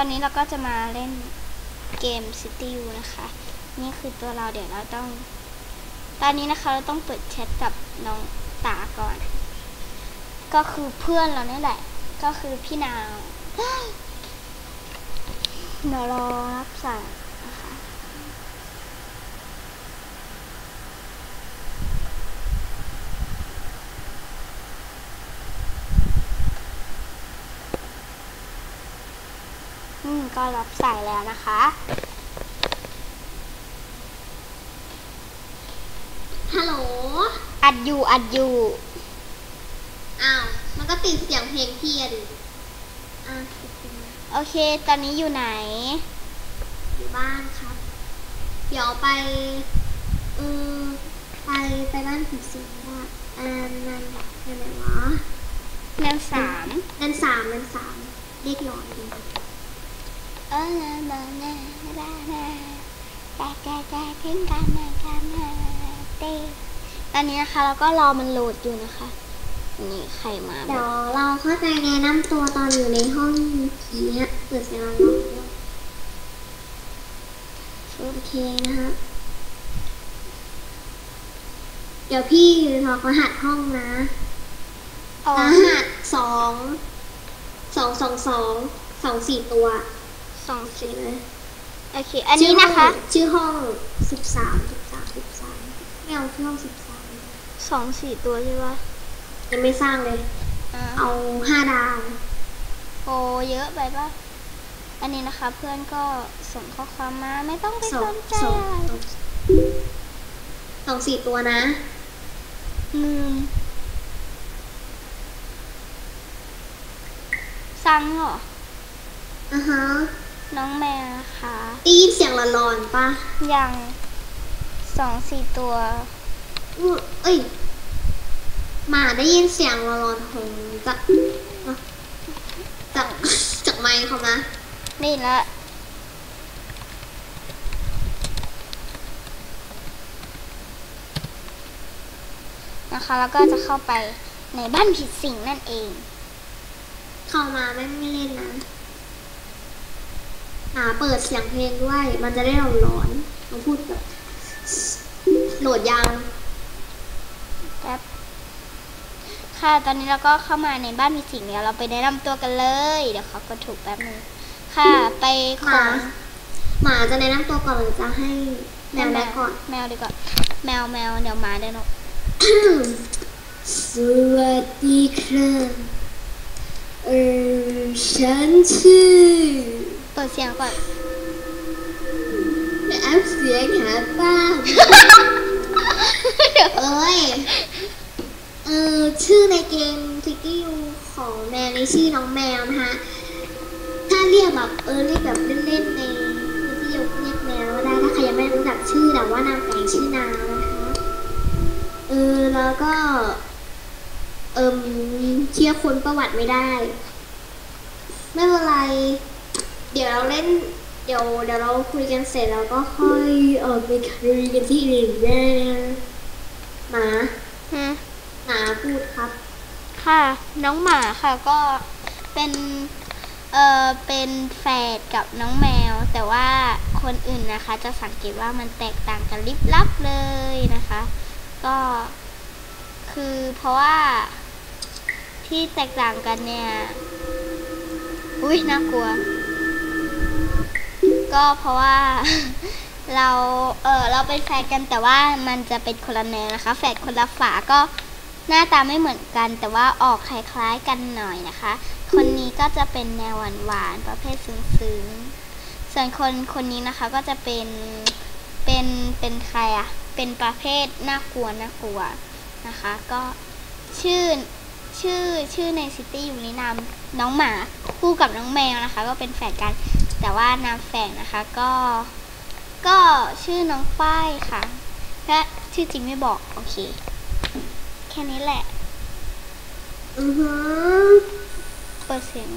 อนนี้เราก็จะมาเล่นเกม City U นะคะ นี่คือตัวเราเดี๋ยวเราต้อง ตอนนี้นะคะเราต้องเปิดแชทกับน้องตาก่อน ก็คือเพื่อนเราเนี่ยแหละ ก็คือพี่นาวเดี๋ยวรอรับสายนะคะ อืมก็รับสายแล้วนะคะ ฮัลโหล อัดอยู่อัดอยู่ อ้าว มันก็ติดเสียงเพลงพี่อะดิอะติดเพลงโอเค ตอนนี้อยู่ไหน อยู่บ้านครับ เดี๋ยวไปเออไปไปบ้านผีสิงว่าอ่านันนันไหนวะเงินสามนันสามนันสามเรียกหลอนดีเออมาแน่ได้นะแต่แต่แต่ทิ้งกันนะกันนะเต้ตอนนี้นะคะเราก็รอมันโหลดอยู่นะคะ นี่ใครมาเดี๋ยวเราเข้าไปแนะนำตัวตอนอยู่ในห้องผีเนี่ยเปิดเสียงร้องโอเคนะคะเดี๋ยวพี่รอกรหัสห้องนะรหัสสองสองสองสองสองสี่ตัว สองใช่ไหมโอเค อันนี้นะคะ ชื่อห้องสิบสามสิบสามสิบสามไม่เอาชื่อห้องสิบสามสองสี่ตัวใช่ปะยังไม่สร้างเลยอ่าเอาห้าดาวโอเยอะไปปะอันนี้นะคะ เพื่อนก็ส่งข้อความมาไม่ต้องไปสอสงนใจสองอะไรสองสี่ตัวนะลืมซังเหรออ่าฮะ น้องแมวนะคะได้ยินเสียงหลอนๆปะยังสองสี่ตัวอู้เอ้ยหมาได้ยินเสียงหลอนๆของจากจากจากไมค์เขานะนี่ละนะคะแล้วก็จะเข้าไปในบ้านผิดสิ่งนั่นเอง เข้ามาไม่ไม่เล่นนะหาเปิดเสียงเพลงด้วย มันจะได้หลอนหลอนๆมาพูดแบบโหลดยังแป๊บค่ะ ตอนนี้เราก็เข้ามาในบ้านมีสิ่งเดี๋ยวเราไปแนะนำตัวกันเลย เดี๋ยวเขาก็ถูกแป๊บนึงค่ะ ไปขหอมางหมาจะแนะนำตัวก่อนหรือจะให้แมวแรกก่อน แมวดีกว่า แมวแมวเดี๋ยวหมาเดี๋ยวหนกสวัสดีครับเออฉันชื่อเปิดเสียงก่อนแอปเสียงหาบ้างเอ้ยเออชื่อในเกมทิกกี้ของแมวนี่ชื่อน้องแมวนะคะถ้าเรียกแบบเออเรียกแบบเล่นๆในวิทยุเรียกแมวก็ได้ถ้าใครยังไม่รู้จักชื่อแต่ว่านามแฝงชื่อนาวนะคะเออแล้วก็เอิมเชื่อคนประวัติไม่ได้ ไม่เป็นไรเดี๋ยวเราเล่น เดี๋ยวเดี๋ยวเราคุยกันเสร็จแล้วก็ค่อยเออไปคุยกันที่อื่นได้นะหมาฮะหมาพูดครับ ค่ะ น้องหมาค่ะก็เป็นเอ่อเป็นแฝดกับน้องแมว แต่ว่าคนอื่นนะคะ จะสังเกตว่ามันแตกต่างกันลิบลับเลยนะคะ ก็คือเพราะว่าที่แตกต่างกันเนี่ย อุ้ยน่ากลัว ก็เพราะว่า เราเออเราเป็นแฝดกันแต่ว่ามันจะเป็นคนละแนวนะคะแฝดคนละฝาก็หน้าตาไม่เหมือนกัน แต่ว่าออกคล้ายๆกันหน่อยนะคะ คนนี้ก็จะเป็นแนวหวานๆประเภทซึ้งๆส่วนคนคนนี้นะคะก็จะเป็นเป็นเป็นใครอะเป็นประเภทน่ากลัวน่ากลัวนะคะ ก็ชื่อชื่อชื่อในซิตี้อยู่ในนามน้องหมาคู่กับน้องแมวนะคะ ก็เป็นแฝดกัน แต่ว่านามแฝงนะคะก็ก็ชื่อน้องฝ้ายค่ะและชื่อจริงไม่บอก โอเค แค่นี้แหละ อือฮึเปิดเสียง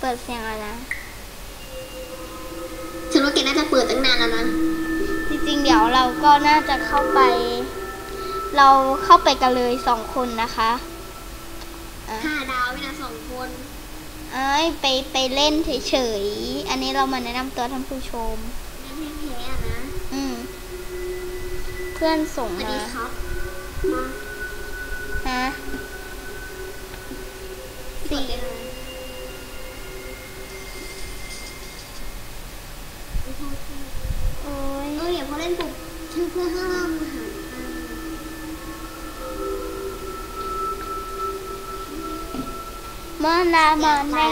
เปิดเสียงแล้วนะ ฉันว่าแกน่าจะเปิดตั้งนานแล้วนะ จริงๆ เดี๋ยวเราก็น่าจะเข้าไป เราเข้าไปกันเลยสองคนนะคะอะห้าดาวไม่นะสองคนอ เอ้ยไปไปเล่นเฉยๆ อันนี้เรามาแนะนำตัวท่านผู้ชมนั่นแพ้ๆอะนะอืม เพื่อนส่งสวัสมาดีครับ มาฮะกดเลยนะไม่พอใจโอ้ยเออเดี๋ยวพอเล่นปุ๊บชื่อเพื่อนข้างล่างมาห มอนลามอนแน่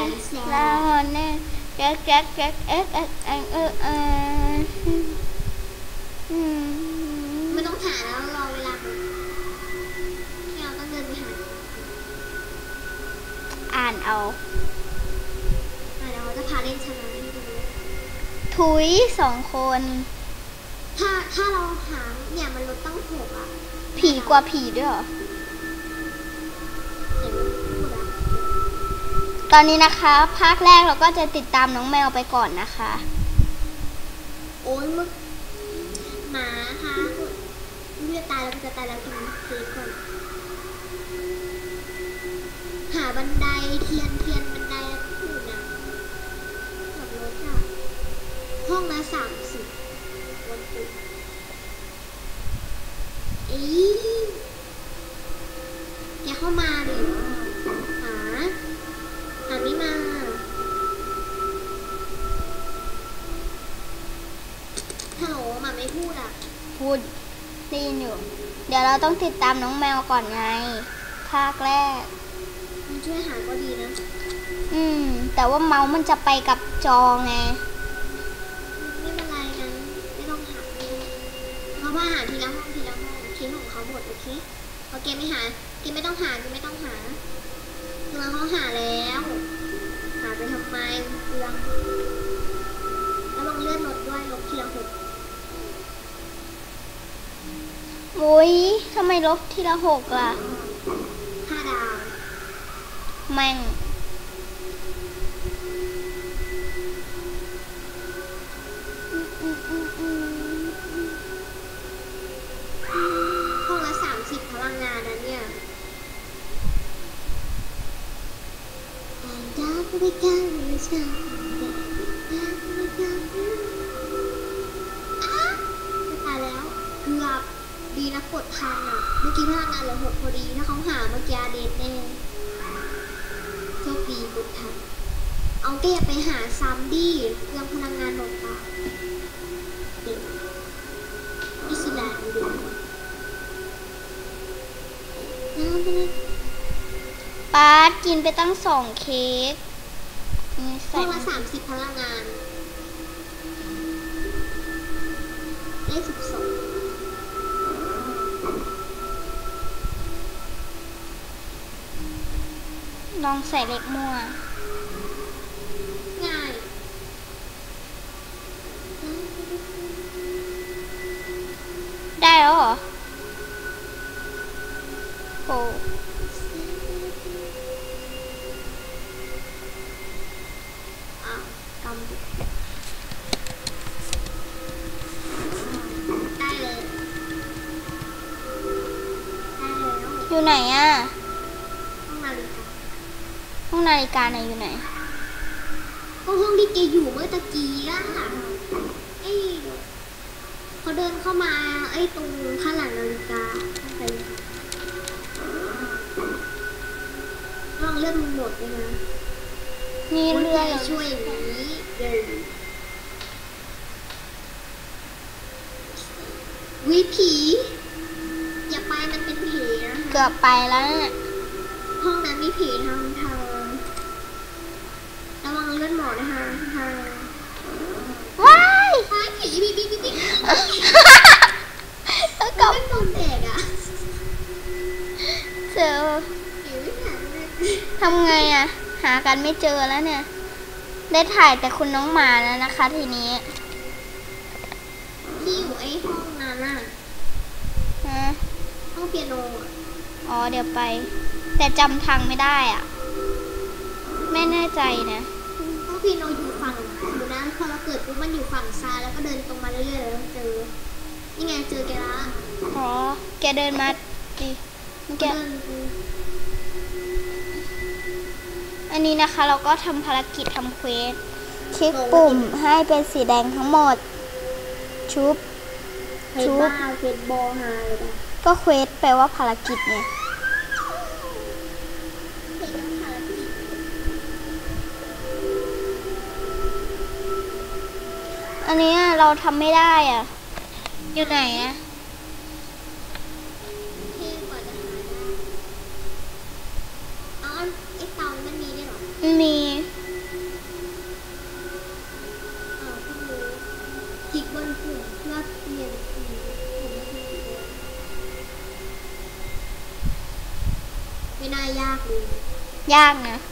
ลามอนแน่แก๊กแก๊กแก๊กเอ๊ะเอ๊ะเอ๊ะเอ๊ะเอ๊ะอืมไม่ต้องหาแล้วรอเวลามันที่เราต้องเดินไปหาอ่านเอาอะเดี๋ยวเราจะพาเล่นชนะให้ดูถุยสองคน ถ้าถ้าเราหาเนี่ยมันลดตั้งหกอะผีกว่าผีด้วยเหรอ ตอนนี้นะคะ ภาคแรกเราก็จะติดตามน้องแมวไปก่อนนะคะ โอ้ยมึกหมาค่ะเลือดตายแล้วจะตายแล้วกินเค้กก่อนหาบันไดเทียนเทียนบันไดแล้วพูดนะขับรถอะห้องละสามสิบวันพุธอี ต้องติดตามน้องแมวก่อนไง ภาคแรก มันช่วยหาก็ดีนะ อืม แต่ว่าเมาส์มันจะไปกับจอไง ไม่เป็นไรนะไม่ต้องหาเพราะว่าหาทีละห้องทีละห้องเคสของเขาหมดโอเคพอเกมไม่หาเกมไม่ต้องหาเกมไม่ต้องหาเราเขาหาแล้ว หาไปทำไมเปลืองแล้วลองเลื่อนรถด้วยลงทีละหก อุ้ยทำไมลบทีละหกล่ะห้าดาวแม่งห้องละสามสิบพลังงานนะเนี่ยดาวไนะกดทันอะ เมื่อกี้พลังงานเหลือหกพอดี ถ้าเขาหาเมื่อกี้เดนแน่โชคดีกดทันเอาแกไปหาซ้ำดิเรื่องพลังงานหมดปะเด็กพิสดารดูดิน้ำไปเลยปาร์ตกินไปตั้งสองเค้กนี่ห้ใส่องละสามสิบพลังงาน ได้สิบสอง ลองใส่เล็กมั่ว ง่าย ได้แล้วเหรอโอ้อ้าวกำดิได้เลยได้แล้วอยู่ไหนอะห้องนาฬิกา ห้องนาฬิกาไหนอยู่ไหนก็ห้องที่แกอยู่เมื่อตะกี้อะไอ้เขาเดินเข้ามาไอ้ตรงข้างหลังนาฬิกาห้องนาฬิกาลองเลื่อนมันหมดเลยนะนี่ว่าเลื่อนแกแล้วช่วยอย่างนี้เลยวิผีอย่าไปมันเป็นผีนะคะเกือบไปแล้วเนี่ยห้องนั้นมีผีทางทางระวังเลือดหมอนะคะทางว้ายอ้ายผีผีผีผีผีแล้วก็ก็เป็นคนเด็กอะเจอผีไม่หายเลยทำไงอะหากันไม่เจอแล้วเนี่ย ได้ถ่ายแต่คุณน้องหมาแล้วนะคะ ทีนี้ที่อยู่ไอ้ห้องนั้นอะฮะห้องเปียโนอะอ๋อเดี๋ยวไป แต่จำทางไม่ได้อะ ไม่แน่ใจนะ ห้องเปียโนอยู่ฝั่งดูนะพอเราเกิดปุ๊บมันอยู่ฝั่งซ้ายแล้วก็เดินตรงมาเรื่อยๆแล้วเจอ นี่ไงเจอแกละอ๋อ แกเดินมาดิแก เดินอันนี้นะคะเราก็ทำภารกิจทำเควส คลิกปุ่มให้เป็นสีแดงทั้งหมด ชุบ เฮ้ยชุบ บ้าเฟซบอลหาเลยนะ ก็เควสแปลว่าภารกิจไง อันเนี้ยเราทำไม่ได้อะ อยู่ไหนอะที่กว่าจะหาได้เอาอันไอ้เตามันมีด้วยเหรอมันมีอ้าวเพิ่งรู้คลิกบนปุ่มเพื่อเปลี่ยนสีผมก็คือไม่น่ายากเลยยากนะเพราะ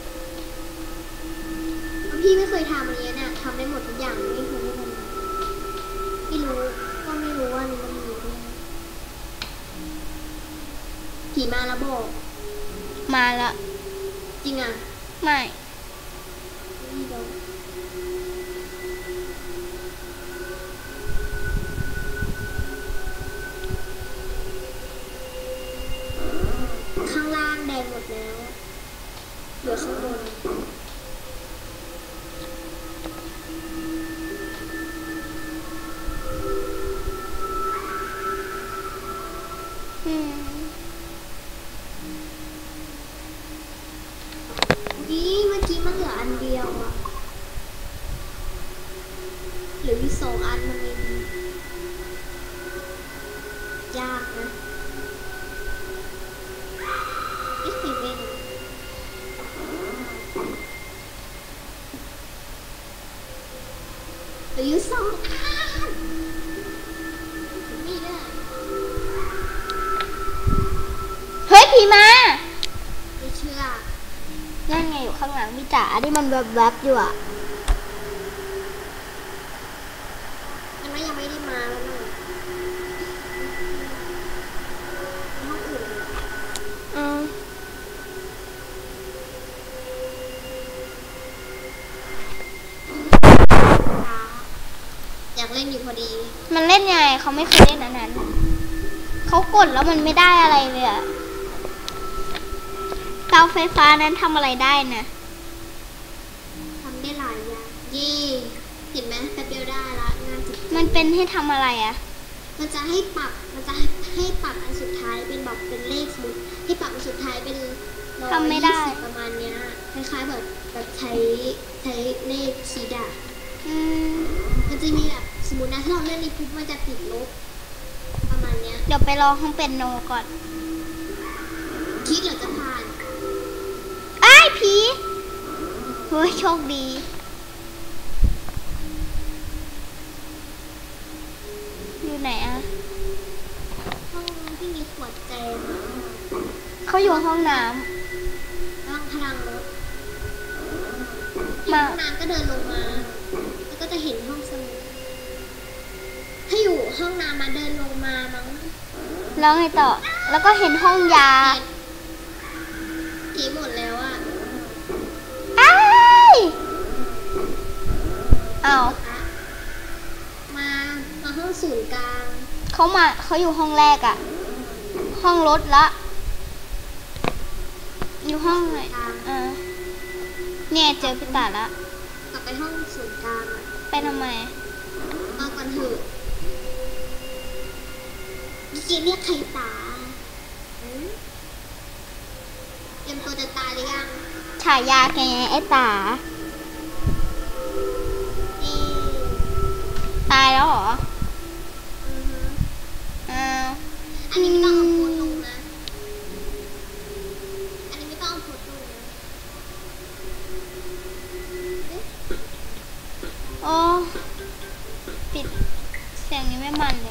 ผีมาแล้วบอก มาละ จริงอะไม่ไม่บอกข้างล่างแดงหมดแล้วเหลือข้างบน หลืออยู่สองอันนี่ด้ เฮ้ยผีมาไม่เชื่อนั่นไงอยู่ข้างหลังพี่จ๋าที่มันแวบๆอยู่อะ มันว่ายังไม่ได้มาแล้วนะห้องอื่นเลย อืม อยากเล่นอยู่พอดี มันเล่นยังไงเขาไม่เคยเล่นอันนั้นเขากดแล้วมันไม่ได้อะไรเลยอะเตาไฟฟ้านั้นทำอะไรได้นะทำได้หลายอย่างเย่เห็นไหมแป๊บเดียวได้ละงานจิตมันเป็นให้ทำอะไรอะมันจะให้ปรับมันจะให้ปรับอันสุดท้ายเป็นแบบเป็นเลขสมมติให้ปรับอันสุดท้ายเป็นร้อยทำไม่ได้ ยี่สิบประมาณเนี้ยคล้ายๆแบบแบบใช้ใช้เลขคีดอะอืมมันจะมีแบบส มมตินะถ้าเราเล่นนี้ปุ๊บมันจะติดลบ ประมาณเนี้ยเดี๋ยวไปรอห้องเป็นโนก่อนคิดเหรือจะผ่านไอ้ายผีเฮ้ยโชคดี อยู่ไหนอะห้องที่มีขวดแจมอะเขาอยู่ห้องน้ระวังพลังรถำมา ห้องน้ำก็เดินลงมา แล้วก็จะเห็นห้องสมุดถ้า อยู่ห้องน้ำมาเดินลงมามั้งแล้วไงต่อ แล้วก็เห็นห้องยาผีหมดแล้วอะอ้ายอ้าวมา มาห้องศูนย์กลาง เขามาเขาอยู่ห้องแรกอะห้องรถละ อยู่ห้องไหนเออเนี่ยเจอพี่ตาละ กลับไปห้องศูนย์กลางอะไปทำไมมาก่อนเถอะเมื่อ กี้เรียกใครตาหืมเตรียมตัวจะตายหรือยังฉายาแกไงไอ้ตา นี่ตายแล้วเหรออือฮึอ้าวอันนี้ไม่ต้องเอาโพสต์ลงนะ อันนี้ไม่ต้องเอาโพสต์ลงนะเอ๊ะโอ้ปิดเสียงนี้ไม่มันเลย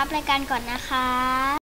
ครับรายการก่อนนะครับ